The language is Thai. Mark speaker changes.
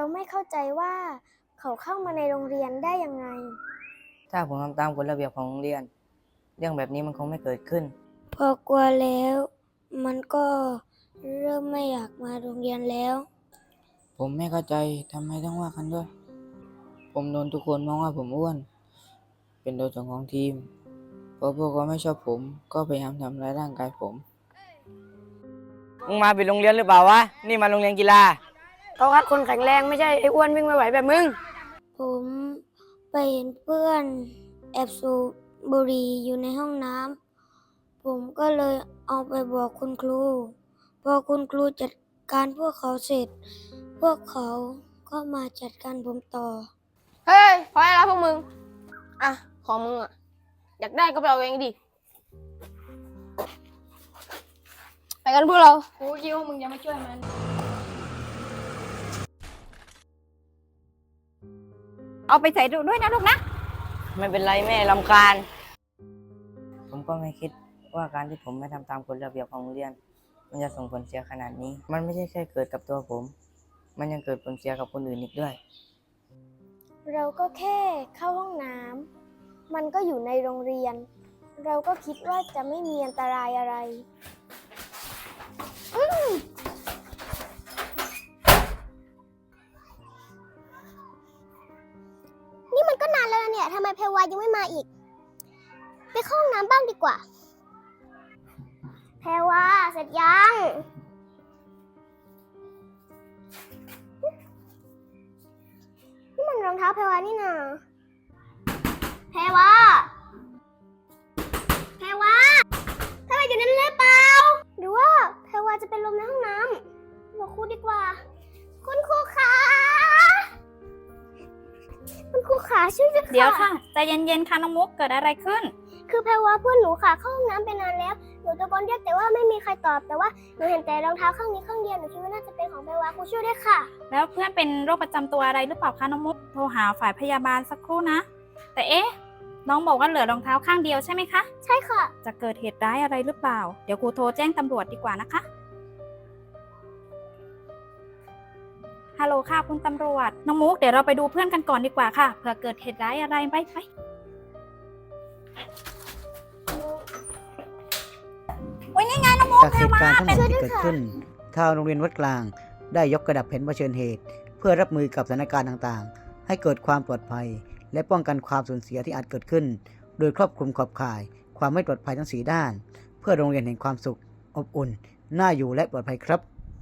Speaker 1: เราไม่เข้าใจว่าเขาเข้ามาในโรงเรียนได้ยังไง
Speaker 2: ถ้าผมทำตามกฎระเบียบของโรงเรียน เรื่องแบบนี้มันคงไม่เกิดขึ้น
Speaker 1: พอกลัวแล้ว มันก็เริ่มไม่อยากมาโรงเรียนแล้ว
Speaker 2: ผมไม่เข้าใจทำไมต้องว่ากันด้วย ผมโดนทุกคนมองว่าผมอ้วน เป็นตัวจังของทีมพอพวกเขาไม่ชอบผมก็พยายามทำร้ายร่างกายผม มึงมาปิดโรงเรียนหรือเปล่าวะ นี่มาโรงเรียนกีฬา
Speaker 3: เขาคัดคนแข็งแรงไม่ใช่ไอ้อ้วนวิ่งไม่ไหวแบบมึง
Speaker 1: ผมไปเห็นเพื่อนแอบสูบบุหรี่อยู่ในห้องน้ำ ผมก็เลยเอาไปบอกคุณครู พอคุณครูจัดการพวกเขาเสร็จ พวกเขาก็มาจัดการผมต่อ
Speaker 3: เฮ้ยพอได้แล้วพวกมึง อะ ของมึงอะ อยากได้ก็ไปเอาเองดิ ไปกันพวกเรา กูคิดว่ามึงจะมาช่วยมัน
Speaker 4: เอาไปใส่ด้วยนะลูกนะ
Speaker 2: ไม่เป็นไรแม่ลำคาญ ผมก็ไม่คิดว่าการที่ผมไม่ทำตามกฎระเบียบของโรงเรียน มันจะส่งผลเสียขนาดนี้ มันไม่ใช่แค่เกิดกับตัวผม มันยังเกิดผลเสียกับคนอื่นอีกด้วย
Speaker 1: เราก็แค่เข้าห้องน้ำมันก็อยู่ในโรงเรียน เราก็คิดว่าจะไม่มีอันตรายอะไรา
Speaker 5: นแล้วเนี่ยทำไมเพรวายังไม่มาอีก ไปเข้าห้องน้ำบ้างดีกว่า เพรวาเสร็จยังนี่มันรองเท้าเพรวานี่นาเพรวาเพรวาทำไมอยู่นั่นหรือเปล่า หรือว่าเพรวาจะเป็นลมในห้องน้ำบอกครูดีกว่า คุณครูคะ คุณครูขาช่วยด้วยค่ะ
Speaker 4: เดี๋ยวค่ะใจเย็นๆค่ะน้องมุกเกิดอะไรขึ้น
Speaker 5: คือแพรว่าเพื่อนหนูค่ะเข้าห้องน้ำไปนานแล้ว หนูตะโกนเรียกแต่ว่าไม่มีใครตอบ แต่ว่าหนูเห็นแต่รองเท้าข้างนี้ข้างเดียว หนูคิดว่าน่าจะเป็นของแพรว่าครูช่วยด้วยค่ะ
Speaker 4: แล้วเพื่อนเป็นโรคประจำตัวอะไรหรือเปล่าคะน้องมุกโทรหาฝ่ายพยาบาลสักครู่นะ แต่เอ๊ะน้องบอกว่าเหลือรองเท้าข้างเดียวใช่ไหมคะ
Speaker 5: ใช่ค่ะ
Speaker 4: จะเกิดเหตุร้ายอะไรหรือเปล่า เดี๋ยวครูโทรแจ้งตำรวจดีกว่านะคะ ฮัลโหลค่ะคุณตำรวจ น้องมุกเดี๋ยวเราไปดูเพื่อนกันก่อนดีกว่าค่ะ เผื่อเกิดเหตุร้ายอะไรไปไปโอ้ยนี่ไงน้องมุก
Speaker 6: จากเหตุการณ์ทั้งหมดที่เกิดขึ้นทางโรงเรียนวัดกลาง ได้ยกระดับแผนเผชิญเหตุ เพื่อรับมือกับสถานการณ์ต่างๆ ให้เกิดความปลอดภัย และป้องกันความสูญเสียที่อาจเกิดขึ้น โดยครอบคลุมขอบข่าย ความไม่ปลอดภัยทั้งสีด้าน เพื่อโรงเรียนแห่งความสุข อบอุ่น น่าอยู่และปลอดภัยครับ